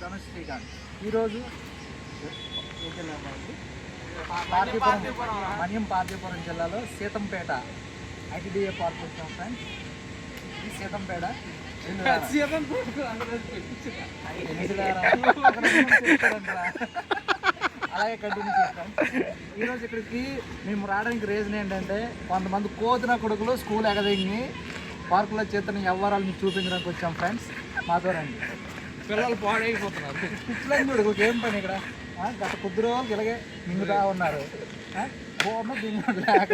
ధనుష్ శ్రీకాంత్. ఈరోజు? పార్తీపురం మన్యం పార్తీపురం జిల్లాలో Seethampeta ITDA park వచ్చాం ఫ్రెండ్స్. ఇది సీతంపేట అలాగే కంటిన్యూ చేస్తాం ఈరోజు ఇక్కడికి మేము రావడానికి రీజన్ ఏంటంటే కొంతమంది కోతున కొడుకులు స్కూల్ ఎగదింగి పార్కులో చేతున్న వ్యవహారాలను చూపించడానికి వచ్చాం ఫ్రెండ్స్. మాతో రండి. పిల్లలు పాడైపోతున్నారు. పిచ్చిలని చూడు ఏం పని ఇక్కడ? ఆ, గత కొద్ది రోజులు ఇలాగే మింగుతా ఉన్నారు. బొమ్మ దింగు లేక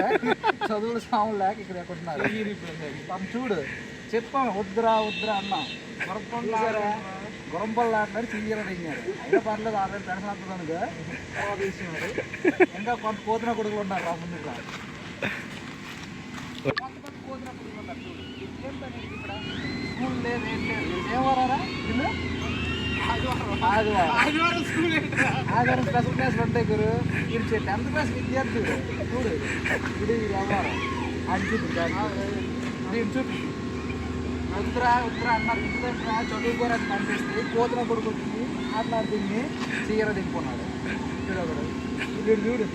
చదువులు సాములు లేక ఇక్కడ ఎక్కుంటున్నారు. చూడు చెప్పాం వద్దురా వద్దురా అన్నాం. చూసారా? గురంపల్లి ఆడినాడు సీనియర్ దిగారు అయినా పర్లేదు ఆల్రెడీ పెన్షన్ తీసుకున్నాడు ఇంకా కొంత కోతున కొడుకులు ఉన్నారు రా ముందుగా కొంతమంది కోతున కొడుకులు ఉన్నారు చూడు. ఏం పని ఇక్కడ? స్కూల్ లేదు ఏం లేదు. ఏం వరారా వీళ్ళు ఆదివారం ఆదివారం స్పెషల్ క్లాసులు ఉంటాయి గురు. వీళ్ళు టెన్త్ క్లాస్ విద్యార్థులు చూడు. ఇది వ్యవహారం. అది చూపి దీన్ని చూపి. ఉత్తరా ఉత్తరా అన్నారు ఇంటి చదువుకోరని కనిపిస్తే కోతున కొడుకు వచ్చింది. ఆటలాడుతుంది చీర దింపుకున్నాడు చూడు ఒకడు. వీడు చూడు?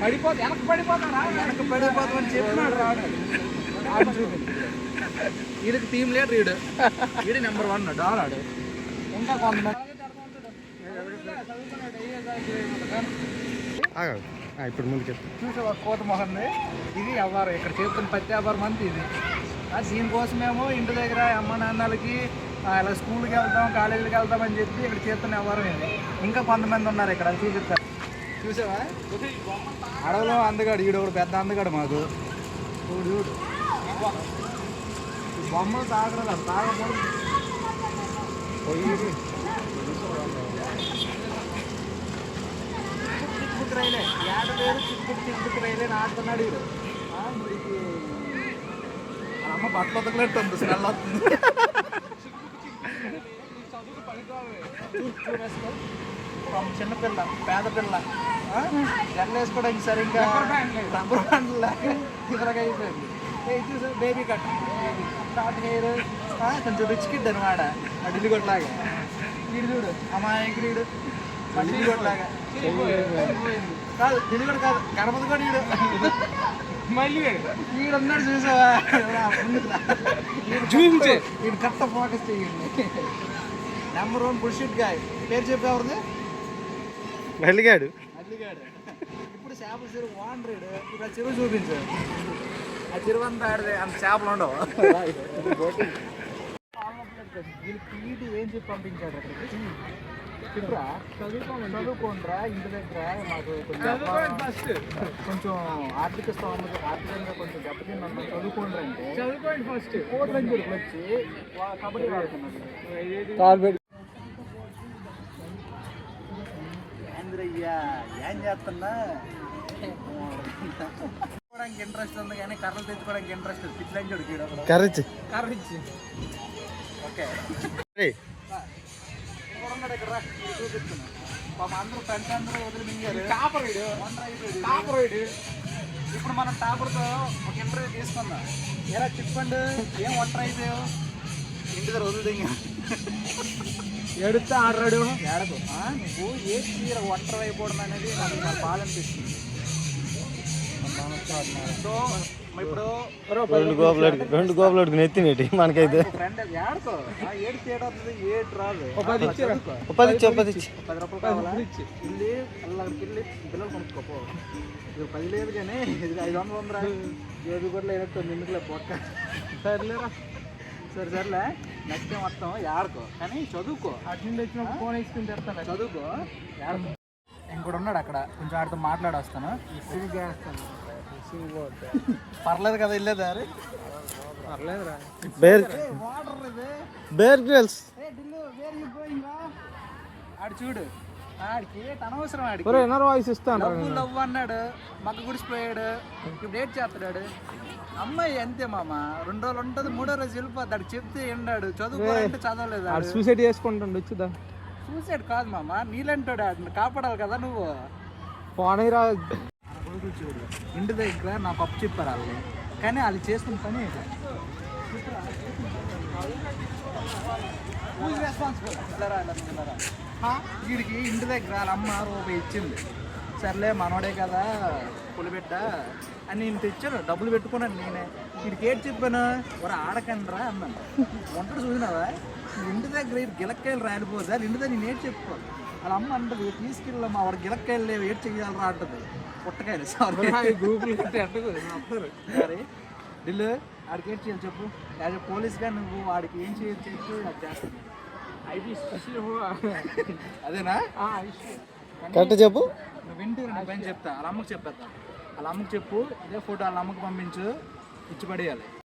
పడిపోతే వెనక పడిపోతాడా. వెనక పడిపోతామని చెప్పినాడు రాడు ఆడు చూడు వీడికి టీం లీడర్ వీడు వీడు నెంబర్ వన్ ఆడు. కొంతమంది ఇప్పుడు ముందు చూసే కోత మొహంది? ఇది వ్యాపారం ఇక్కడ చేస్తున్న ప్రతి వ్యాపారం అంతా ఇది? ఆ, దీనికోసమేమో ఇంటి దగ్గర అమ్మ నాన్నలకి ఇలా స్కూల్కి వెళ్తాం కాలేజీకి వెళ్తాం అని చెప్పి ఇక్కడ చేస్తున్న వ్యాపారం ఇది? ఇంకా కొంతమంది ఉన్నారు ఇక్కడ అది చూపిస్తారు చూసావా? అడవిలో అందగాడు ఈడు ఒకడు పెద్ద అందగాడు మాకు. చూడు చూడు. బొమ్మలు తాగరాదు తాగకూడదు. పోయి రైలే ఏడ వేరు చిక్కుబుక్ చిక్కుబుక్ రైలే ఆడుతున్నాడు వీడు వీడికి అమ్మ బట్టలు ఉతకలేట్టు ఉంది స్మెల్ వస్తుంది చిన్నపిల్ల పేద పిల్ల ఆ, జడలు ఇంకా రబ్బర్ బ్యాండ్ అయిపోయింది ఏ చూసా బేబీ కట్ షార్ట్ హెయిర్ కొంచెం రిచ్ కిడ్ అనమాట ఢిల్లీ కొట్లాగా. వీడు చూడు అమాయకుడు వీడు మా ఢిల్లీ కొట్లాగా. కాదు కూడా కాదు గణపతి కూడా వీడు మళ్ళీ వీడు. ఉన్నాడు చూసావా? చూపించే. వీడు కరెక్ట్ ఫోకస్ చేయండి నెంబర్ వన్ బుల్షిట్ గాయ్. పేరు చెప్పేవారిది వెళ్ళిగాడు అల్లిగాడు ఇప్పుడు చేపల చెరువు వాండ్రీడు. ఇప్పుడు ఆ చెరువు చూపించు. ఆ చెరువు అంతా ఆడితే అంత చేపలు ఉండవు. వీళ్ళకి ఈడు ఏం చెప్పి పంపించాడు అక్కడికి? చెప్పరా చదువుకోండిరా ఇంటి దగ్గర మాకు కొంచెం ఫస్ట్ కొంచెం ఆర్థిక స్థోమత ఆర్థికంగా కొంచెం దెబ్బతిన్నాం చదువుకోండి అంటే చదువుకోండి ఫస్ట్ వచ్చి కబడ్డీ ఆడుతున్నారు. ఏం చేస్తున్నా? ఇంట్రెస్ట్ ఉంది కానీ కర్రలు తెచ్చుకోవడానికి ఇంట్రెస్ట్ కర్రచ్చి కర్ర ఇచ్చి. ఇప్పుడు మనం టాపర్తో ఒక ఇంటర్వ్యూ తీసుకుందాం. ఎలా చెప్పండి ఏం వంటర్ అయిపోయావు ఇంటి దగ్గర వదిలిదింగా? ఎడుతా ఆడాడు ఏడదు నువ్వు ఏ చీర ఒంటరి అయిపోవడం అనేది నాకు బాధ అనిపిస్తుంది. సో ఇప్పుడు రెండు గోపులాడు రెండు గోపులాడు నెత్తినేటి మనకైతే. పది. ఒక పది ఇచ్చి, పది ఇచ్చి. పది రూపాయలు పిల్లి పిల్లలు కొనుక్కోపో ఇది పది లేదు కానీ ఇది ఐదు వందలు ఉందిరా. ఏది కూడా లేనట్టు నిన్నుకులే పొక్క సర్లేరా. సరే సర్లే. నెక్స్ట్ టైం వస్తాం ఏడుకో కానీ చదువుకో. అటు నుండి వచ్చినప్పుడు ఫోన్ వేసుకుని తెస్తాను చదువుకో ఏడుకో ఇంకోటి ఉన్నాడు అక్కడ. కొంచెం ఆడితో మాట్లాడి వస్తాను పర్లేదు కదా వెళ్ళేదా పర్లేదురా. Bear Bear Grylls. ఆడు చూడు. ఆడికి అనవసరం ఆడికి. వాయిస్ ఇస్తాను అన్నాడు. మగ్గ గుడిసిపోయాడు. ఇప్పుడు ఏడ్ చేస్తాడు అమ్మాయి అంతే మామ. రెండు రోజులు ఉంటుంది మూడో రోజు వెళ్ళిపోతాడు చెప్తే ఎండాడు చదువుకోవాలంటే చదవలేదు సూసైడ్ చేసుకుంటాడు వచ్చిదా? సూసైడ్ కాదు మామ. నీలంటాడు ఆడిని కాపాడాలి కదా నువ్వు. ఫోన్ రా చూడు ఇంటి దగ్గర నాకు అప్పు చెప్పారు వాళ్ళు కానీ వాళ్ళు చేస్తున్న పని. హా? వీడికి ఇంటి దగ్గర వాళ్ళ అమ్మ రూపాయి ఇచ్చింది. సర్లే మనోడే కదా పులిబిడ్డ అని నేను తెచ్చాను డబ్బులు పెట్టుకున్నాను నేనే. వీడికి ఏంటి చెప్పాను? ఒక ఆడకండ్రా అన్నాను. వంటడు చూసినావా? ఇంటి దగ్గర గిలక్కాయలు రాలిపోతే వాళ్ళ ఇంటి దగ్గర నేను ఏంటి చెప్పుకోవాలి వాళ్ళ అమ్మ అంటది తీసుకెళ్ళమ్మా వాడు గిలక్కాయలు లేవు ఏడు చెయ్యాలరా అంటది. పుట్టకాయలు. సారీ గూగుల్ ఢిల్లు ఆడికి ఏం చేయాలి చెప్పు? యాజ్ పోలీస్గా నువ్వు వాడికి ఏం చేయాలి చెప్పు అది చేస్తాను. అదేనా? కరెక్ట్ చెప్పు. నువ్వు వింటూ నీ పని చెప్తా. వాళ్ళ అమ్మకి చెప్పేద్దాం. వాళ్ళ అమ్మకి చెప్పు ఇదే ఫోటో వాళ్ళ అమ్మకి పంపించు. ఇచ్చి పడేయాలి.